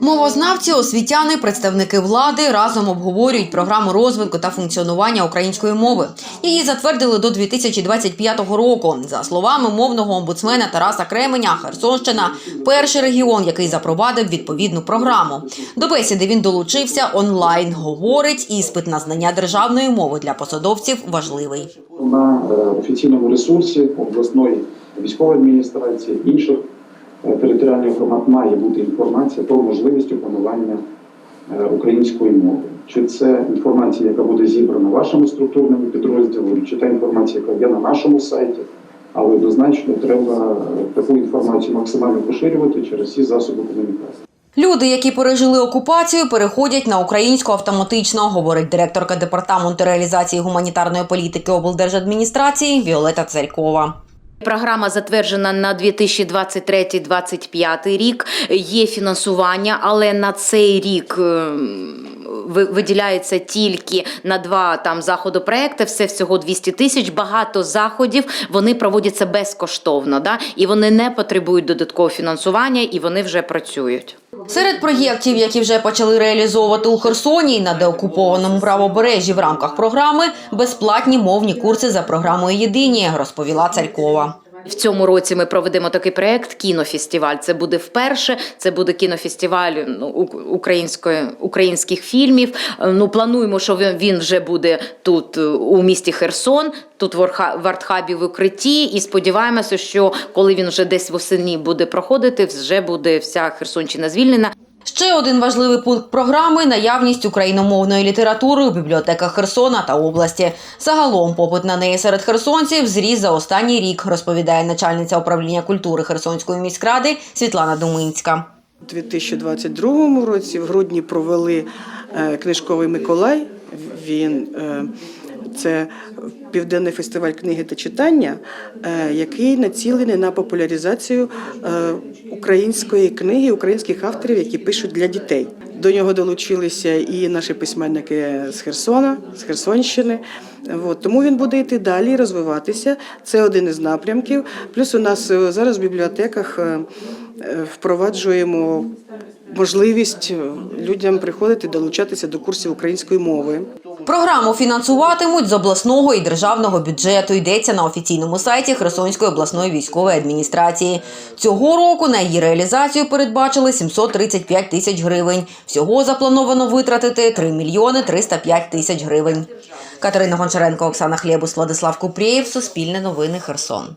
Мовознавці, освітяни, представники влади разом обговорюють програму розвитку та функціонування української мови. Її затвердили до 2025 року. За словами мовного омбудсмена Тараса Кременя, Херсонщина перший регіон, який запровадив відповідну програму. До бесіди він долучився онлайн. Говорить, іспит на знання державної мови для посадовців важливий. на е, офіційному ресурсі обласної військової адміністрації, інших територіальних громад має бути інформація про можливість опанування е, української мови. Чи це інформація, яка буде зібрана вашими структурними підрозділами, чи та інформація, яка є на нашому сайті, але однозначно треба е, таку інформацію максимально поширювати через всі засоби комунікації. Люди, які пережили окупацію, переходять на українську автоматично, говорить директорка департаменту реалізації гуманітарної політики облдержадміністрації Віолета Царькова. Програма затверджена на 2023-2025 рік. Є фінансування, але на цей рік ем, виділяється тільки на два там заходи проекти. Все всього 200 тисяч. Багато заходів вони проводяться безкоштовно, да? і вони не потребують додаткового фінансування, і вони вже працюють. Серед проєктів, які вже почали реалізовувати у Херсоні і на деокупованому правобережжі в рамках програми, безплатні мовні курси за програмою Єдині, розповіла Царькова. В цьому році ми проведемо такий проект кінофестиваль. Це буде вперше. Це буде кінофестиваль ну, української українських фільмів. Ну плануємо, що він- вже буде тут е, у місті Херсон, тут в Артхабі в укритті. І сподіваємося, що коли він вже десь восени буде проходити, вже буде вся Херсонщина звільнена. Ще один важливий пункт програми наявність україномовної літератури у бібліотеках Херсона та області. Загалом попит на неї серед херсонців зріс за останній рік, розповідає начальниця управління культури Херсонської міськради Світлана Думинська. У 2022 році в грудні провели е, книжковий Миколай. Він е, це південний фестиваль книги та читання, е, який націлений на популяризацію е, української книги, українських авторів, які пишуть для дітей. До нього долучилися і наші письменники з Херсона, з Херсонщини. От, тому він буде йти далі, розвиватися. Це один із напрямків. Плюс у нас е, зараз в бібліотеках впроваджуємо можливість людям приходити долучатися до курсів української мови. Програму фінансуватимуть з обласного і державного бюджету. Йдеться на офіційному сайті Херсонської обласної військової адміністрації. Цього року на її реалізацію передбачили 735 тисяч гривень. Всього заплановано витратити 3 мільйони 305 тисяч гривень. Катерина Гончаренко, Оксана Хлєбус, Владислав Купрієв, Суспільне новини, Херсон.